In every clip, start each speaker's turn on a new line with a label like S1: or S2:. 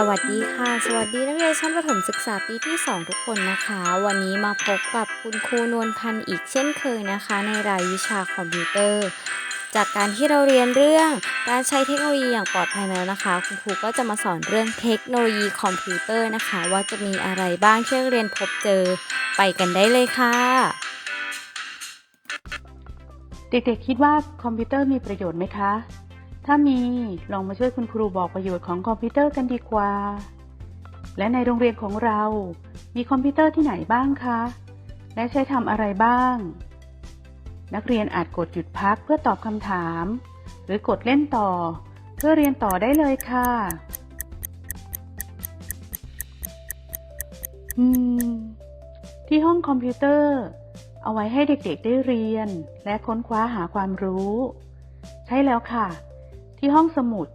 S1: สวัสดีค่ะ สวัสดีนักเรียนชั้นประถมศึกษาปีที่ 2 ทุกคนนะคะ วันนี้มาพบกับคุณครูนวลพันธ์อีกเช่นเคยนะคะ ในรายวิชาคอมพิวเตอร์ จากการที่เราเรียนเรื่องการใช้เทคโนโลยีอย่างปลอดภัยมาแล้วนะคะ คุณครูก็จะมาสอนเรื่องเทคโนโลยีคอมพิวเตอร์นะคะ ว่าจะมีอะไรบ้างที่เรียนพบเจอไปกันได้เลยค่ะ
S2: เด็กๆคิดว่าคอมพิวเตอร์มีประโยชน์ไหมคะ ถ้ามีลองมาช่วยคุณครูบอกประโยชน์ของคอมพิวเตอร์กันดีกว่า และในโรงเรียนของเรา มีคอมพิวเตอร์ที่ไหนบ้างคะ และใช้ทำอะไรบ้าง นักเรียนอาจกดหยุดพักเพื่อตอบคำถาม หรือกดเล่นต่อ เพื่อเรียนต่อได้เลยค่ะอืมที่ห้องคอมพิวเตอร์ เอาไว้ให้เด็กๆได้เรียน และค้นคว้าหาความรู้ ใช่แล้วค่ะ ที่ห้องสมุด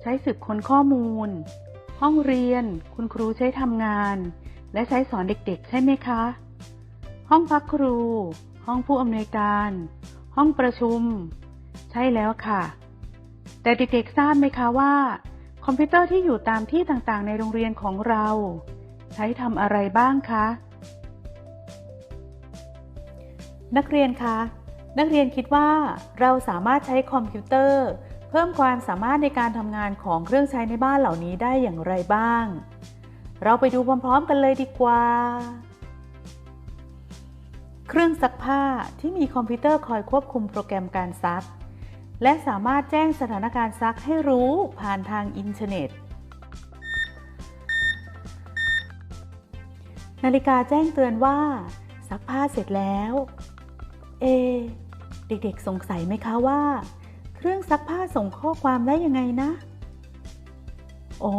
S2: ใช้สืบค้นข้อมูล ห้องเรียน คุณครูใช้ทำงาน และใช้สอนเด็กๆ ใช่ไหมคะ ห้องพักครู ห้องผู้อำนวยการ ห้องประชุม ใช่แล้วค่ะ แต่เด็กๆ ทราบไหมคะว่า คอมพิวเตอร์ที่อยู่ตามที่ต่างๆ ในโรงเรียนของเรา ใช้ทำอะไรบ้างคะ นักเรียนคะนักเรียนคิดว่าเราสามารถใช้คอมพิวเตอร์ เพิ่มความสามารถในการทำงานของเครื่องใช้ในบ้านเหล่านี้ได้อย่างไรบ้าง เราไปดูพร้อมๆกันเลยดีกว่า เครื่องซักผ้าที่มีคอมพิวเตอร์คอยควบคุมโปรแกรมการซัก และสามารถแจ้งสถานการณ์ซักให้รู้ผ่านทางอินเทอร์เน็ต นาฬิกาแจ้งเตือนว่า ซักผ้าเสร็จแล้ว เอ เด็กๆสงสัยไหมคะว่า เครื่องซักผ้าส่งข้อความได้ยังไงนะ อ๋อ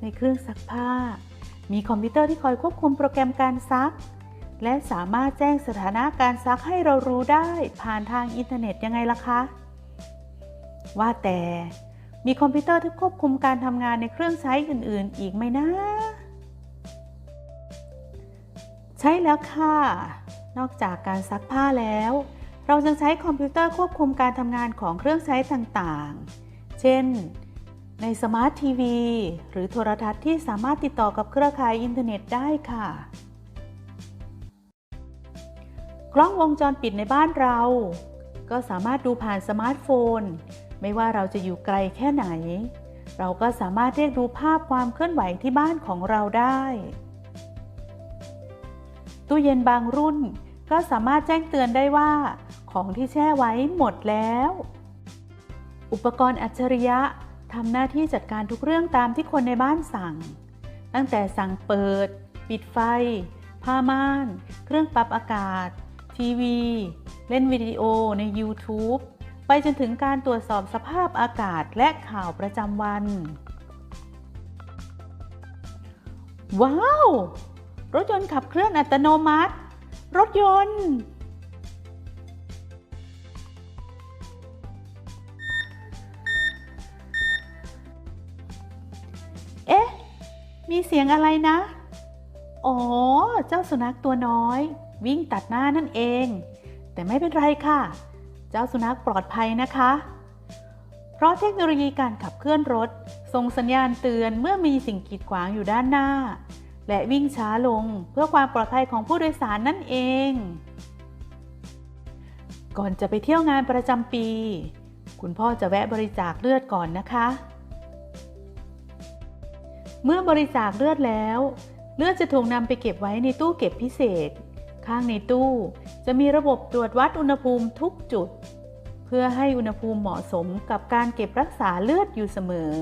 S2: ในเครื่องซักผ้า มีคอมพิวเตอร์ที่คอยควบคุมโปรแกรมการซัก และสามารถแจ้งสถานะการซักให้เรารู้ได้ผ่านทางอินเทอร์เน็ตยังไงล่ะคะ ว่าแต่มีคอมพิวเตอร์ที่ควบคุมการทำงานในเครื่องใช้อื่น ๆ อีกไหมนะ ใช่แล้วค่ะ นอกจากการซักผ้าแล้ว เรายังใช้คอมพิวเตอร์ควบคุมการทำงานของเครื่องใช้ต่างๆ เช่น ในสมาร์ททีวีหรือโทรทัศน์ที่สามารถติดต่อกับเครือข่ายอินเทอร์เน็ตได้ค่ะ กล้องวงจรปิดในบ้านเรา ก็สามารถดูผ่านสมาร์ทโฟน ไม่ว่าเราจะอยู่ไกลแค่ไหน เราก็สามารถเรียกดูภาพความเคลื่อนไหวที่บ้านของเราได้ ตู้เย็นบางรุ่นก็สามารถแจ้งเตือนได้ว่า ของที่แช่ไว้หมดแล้ว อุปกรณ์อัจฉริยะทำหน้าที่จัดการทุกเรื่องตามที่คนในบ้านสั่ง ตั้งแต่สั่งเปิด ปิดไฟ ผ้าม่าน เครื่องปรับอากาศ ทีวี เล่นวิดีโอใน YouTube ไปจนถึงการตรวจสอบสภาพอากาศและข่าวประจำวัน ว้าว รถยนต์ขับเคลื่อนอัตโนมัติ รถยนต์ มีเสียงอะไรนะ อ๋อ เจ้าสุนัขตัวน้อย วิ่งตัดหน้านั่นเอง แต่ไม่เป็นไรค่ะ เจ้าสุนัขปลอดภัยนะคะ เพราะเทคโนโลยีการขับเคลื่อนรถ ส่งสัญญาณเตือนเมื่อมีสิ่งกีดขวางอยู่ด้านหน้า และวิ่งช้าลงเพื่อความปลอดภัยของผู้โดยสารนั่นเอง ก่อนจะไปเที่ยวงานประจำปี คุณพ่อจะแวะบริจาคเลือดก่อนนะคะ เมื่อบริจาคเลือดแล้ว เลือดจะถูกนำไปเก็บไว้ในตู้เก็บพิเศษ ข้างในตู้ จะมีระบบตรวจวัดอุณหภูมิทุกจุด เพื่อให้อุณหภูมิเหมาะสมกับการเก็บรักษาเลือดอยู่เสมอ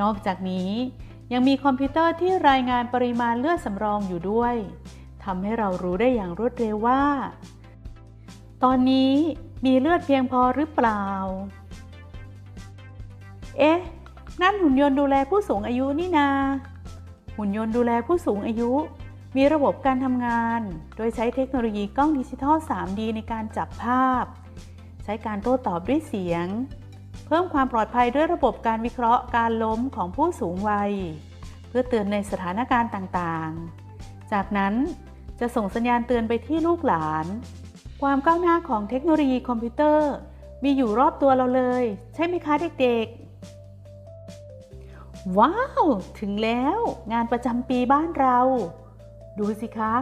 S2: นอกจากนี้ยังมีคอมพิวเตอร์ที่รายงานปริมาณเลือดสำรองอยู่ด้วยทำให้เรารู้ได้อย่างรวดเร็วว่า ตอนนี้มีเลือดเพียงพอหรือเปล่า เอ๊ะ นั่นหุ่นยนต์ดูแลผู้สูงอายุนี่นา หุ่นยนต์ดูแลผู้สูงอายุ มีระบบการทำงาน โดยใช้เทคโนโลยีกล้องดิจิทัล 3D ในการจับภาพ ใช้การโต้ตอบด้วยเสียง เพิ่มความปลอดภัยด้วยระบบการวิเคราะห์การล้มของผู้สูงวัย เพื่อเตือนในสถานการณ์ต่างๆ จากนั้นจะส่งสัญญาณเตือนไปที่ลูกหลาน ความก้าวหน้าของเทคโนโลยีคอมพิวเตอร์ มีอยู่รอบตัวเราเลย ใช่ไหมคะเด็กๆ ว้าว ถึงแล้วงานประจำปีบ้านเรา ดูสิคะ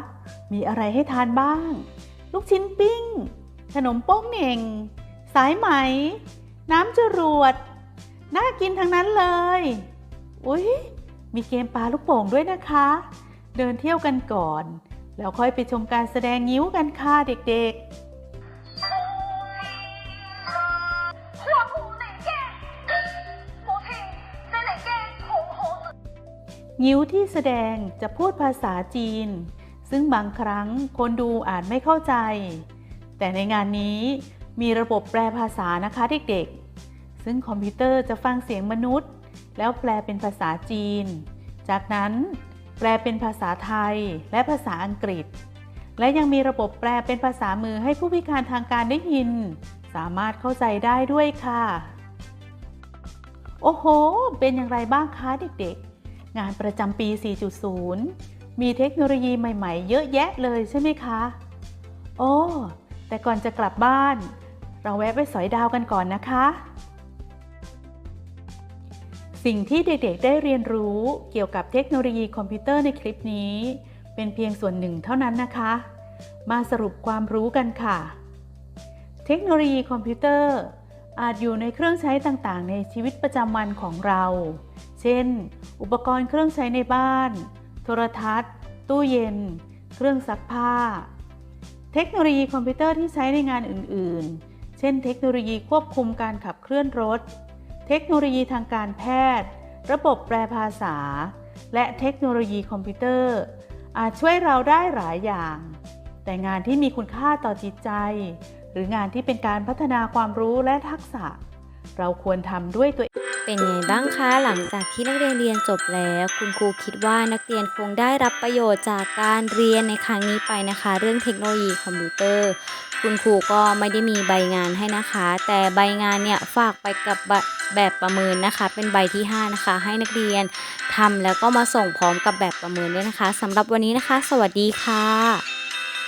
S2: มีอะไรให้ทานบ้าง ลูกชิ้นปิ้ง ขนมโป้งเหน่ง สายไหม น้ำจรวด น่ากินทั้งนั้นเลย อุ๊ย มีเกมปลาลูกโป่งด้วยนะคะ เดินเที่ยวกันก่อน แล้วค่อยไปชมการแสดงงิ้วกันค่ะเด็กๆ งิ้วที่แสดงจะพูดภาษาจีน ซึ่งบางครั้งคนดูอานไม่เข้าใจ แต่ในงานนี้มีระบบแปลภาษานะคะเด็กๆ ซึ่งคอมพิวเตอร์จะฟังเสียงมนุษย์ แล้วแปลเป็นภาษาจีน จากนั้นแปลเป็นภาษาไทยและภาษาอังกฤษ และยังมีระบบแปลเป็นภาษามือให้ผู้พิการทางการได้ยิน สามารถเข้าใจได้ด้วยค่ะ โอ้โห เป็นอย่างไรบ้างคะเด็กๆ งานประจำปี 4.0 มีเทคโนโลยีใหม่ ๆ เยอะแยะเลยใช่ไหมคะ โอ้ แต่ก่อนจะกลับบ้าน เราแวะไปสอยดาวกันก่อนนะคะ สิ่งที่เด็กๆได้เรียนรู้เกี่ยวกับเทคโนโลยีคอมพิวเตอร์ในคลิปนี้ เป็นเพียงส่วนหนึ่งเท่านั้นนะคะ มาสรุปความรู้กันค่ะ เทคโนโลยีคอมพิวเตอร์อาจอยู่ในเครื่องใช้ต่างๆ ในชีวิตประจำวันของเรา เช่น อุปกรณ์เครื่องใช้ในบ้าน โทรทัศน์ ตู้เย็น เครื่องซักผ้า เทคโนโลยีคอมพิวเตอร์ที่ใช้ในงานอื่น ๆ เช่น เทคโนโลยีควบคุมการขับเคลื่อนรถ เทคโนโลยีทางการแพทย์ ระบบแปลภาษา และเทคโนโลยีคอมพิวเตอร์ อาจช่วยเราได้หลายอย่าง แต่งานที่มีคุณค่าต่อจิตใจ หรืองานที่เป็นการพัฒนาความรู้และทักษะ เราควรทำด้วยตัวเอง
S1: เป็นไงบ้างคะหลังจากที่นักเรียนเรียนจบแล้ว คุณครูคิดว่านักเรียนคงได้รับประโยชน์จากการเรียนในครั้งนี้ไปนะคะ เรื่องเทคโนโลยีคอมพิวเตอร์ คุณครูก็ไม่ได้มีใบงานให้นะคะ แต่ใบงานเนี่ยฝากไปกับแบบประเมินนะคะ เป็นใบที่ 5 นะคะ ให้นักเรียนทำแล้วก็มาส่งพร้อมกับแบบประเมินด้วยนะคะสำหรับวันนี้นะคะ สวัสดีค่ะ